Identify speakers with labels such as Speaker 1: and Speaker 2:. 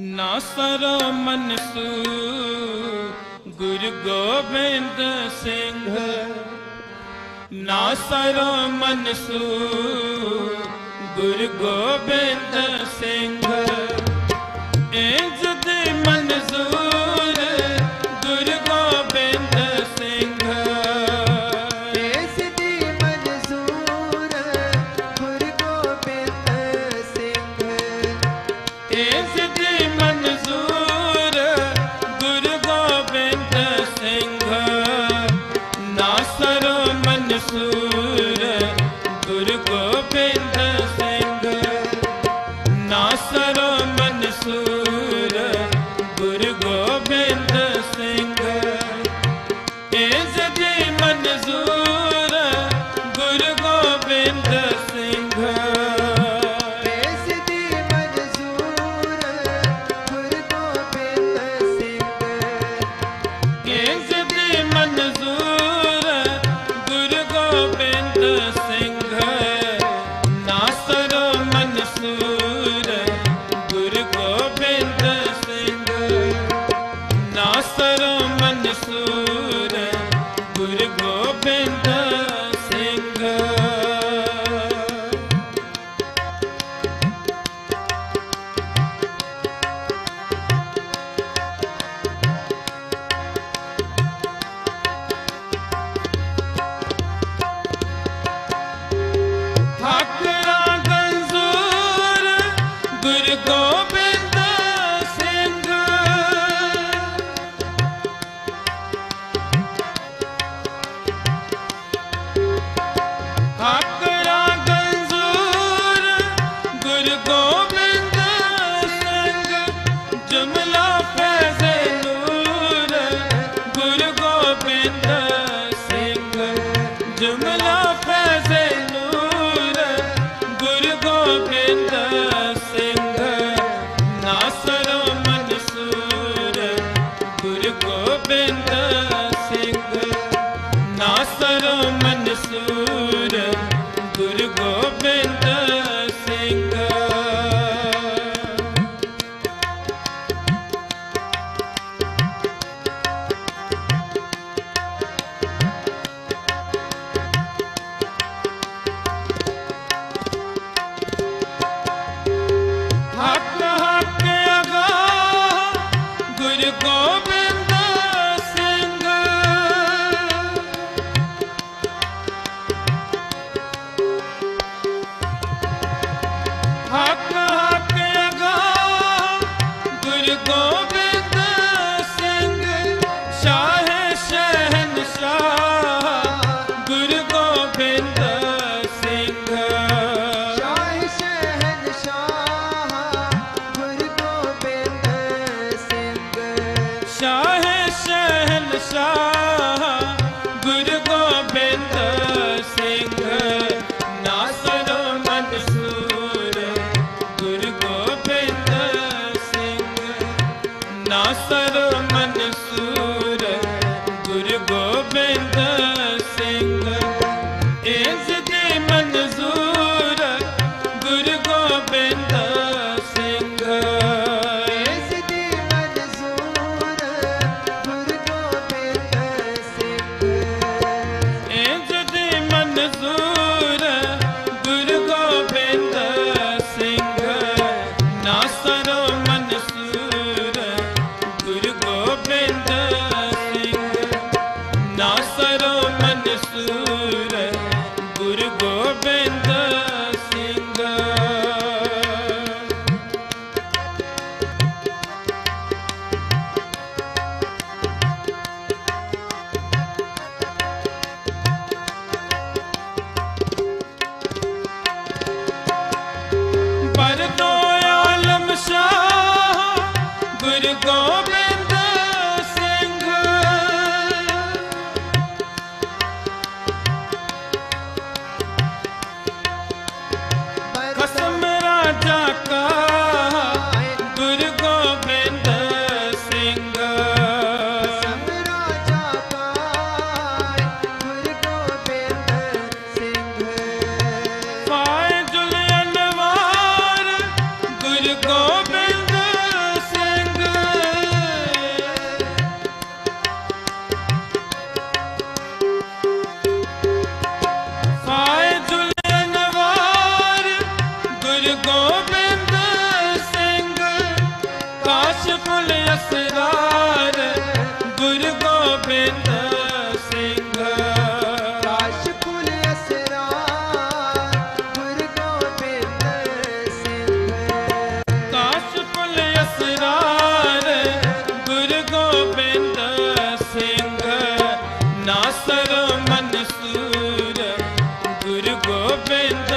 Speaker 1: ਨਾਸਰ ਮਨਸੂ ਗੁਰ ਗੋਬਿੰਦ ਸਿੰਘ। ਨਾ ਨਾਸਰ ਮਨਸੂ ਗੁਰ ਗੋਬਿੰਦ ਸਿੰਘ। been
Speaker 2: done. ਮਨ ਸੂਰ ਗੁਰ ਗੋਬਿੰਦ
Speaker 1: ਅਸਰਾਰ ਗੁਰੂ ਗੋਬਿੰਦ ਸਿੰਘ।
Speaker 2: ਕਾਸ਼ਪੁਰ ਅਸਰਾਰ ਗੁਰ ਗੋਬਿੰਦ ਸਿੰਘ।
Speaker 1: ਕਾਸ਼ਪੁਲ ਅਸਰਾਰ ਗੁਰੂ ਗੋਬਿੰਦ ਸਿੰਘ। ਨਾਸਰ ਮਨਸੂਰ ਗੁਰੂ ਗੋਬਿੰਦ